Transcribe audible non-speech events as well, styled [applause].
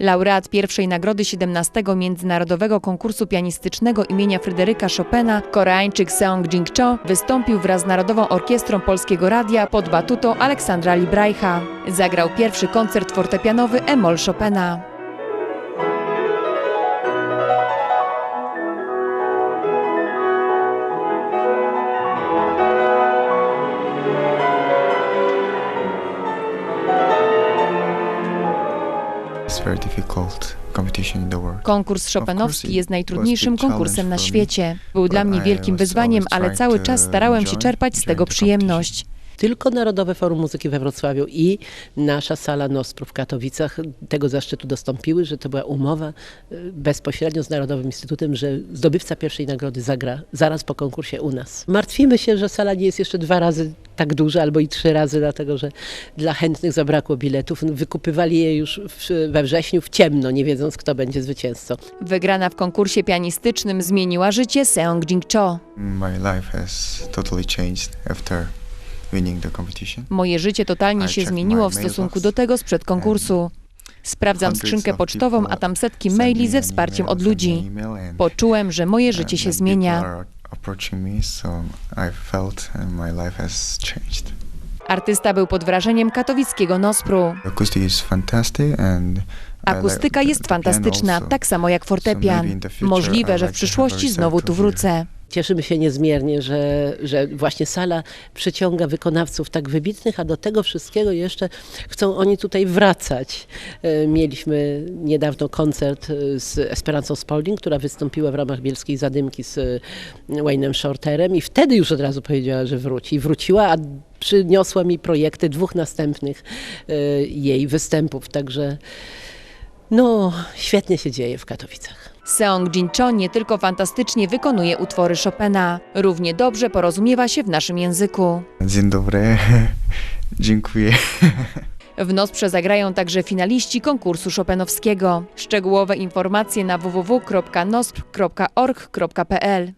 Laureat pierwszej nagrody 17 Międzynarodowego Konkursu Pianistycznego imienia Fryderyka Chopina, Koreańczyk Seong Jing-cho, wystąpił wraz z Narodową Orkiestrą Polskiego Radia pod batutą Aleksandra Librajcha. Zagrał pierwszy koncert fortepianowy Emol Chopina. Konkurs Chopinowski jest najtrudniejszym konkursem na świecie. Był dla mnie wielkim wyzwaniem, ale cały czas starałem się czerpać z tego przyjemność. Tylko Narodowe Forum Muzyki we Wrocławiu i nasza sala Nospru w Katowicach tego zaszczytu dostąpiły, że to była umowa y, bezpośrednio z Narodowym Instytutem, że zdobywca pierwszej nagrody zagra zaraz po konkursie u nas. Martwimy się, że sala nie jest jeszcze dwa razy tak duża albo i trzy razy, dlatego że dla chętnych zabrakło biletów. Wykupywali je już w, we wrześniu w ciemno, nie wiedząc kto będzie zwycięzcą. Wygrana w konkursie pianistycznym zmieniła życie Seong Jing-cho. My life has totally changed after. Moje życie totalnie się zmieniło w stosunku do tego sprzed konkursu. Sprawdzam skrzynkę pocztową, a tam setki maili ze wsparciem od ludzi. Poczułem, że moje życie się zmienia. Artysta był pod wrażeniem katowickiego Nospru. Akustyka jest fantastyczna, tak samo jak fortepian. Możliwe, że w przyszłości znowu tu wrócę. Cieszymy się niezmiernie, że, że właśnie sala przyciąga wykonawców tak wybitnych, a do tego wszystkiego jeszcze chcą oni tutaj wracać. E, Mieliśmy niedawno koncert e, z Esperancą Spalding, która wystąpiła w ramach Bielskiej Zadymki z e, Wayne'em Shorterem i wtedy już od razu powiedziała, że wróci. Wróciła, a przyniosła mi projekty dwóch następnych jej występów, także no świetnie się dzieje w Katowicach. Seong Jin-cho nie tylko fantastycznie wykonuje utwory Chopina, równie dobrze porozumiewa się w naszym języku. Dzień dobry. [laughs] Dziękuję. W Nosprze zagrają także finaliści konkursu Chopinowskiego. Szczegółowe informacje na www.nosp.org.pl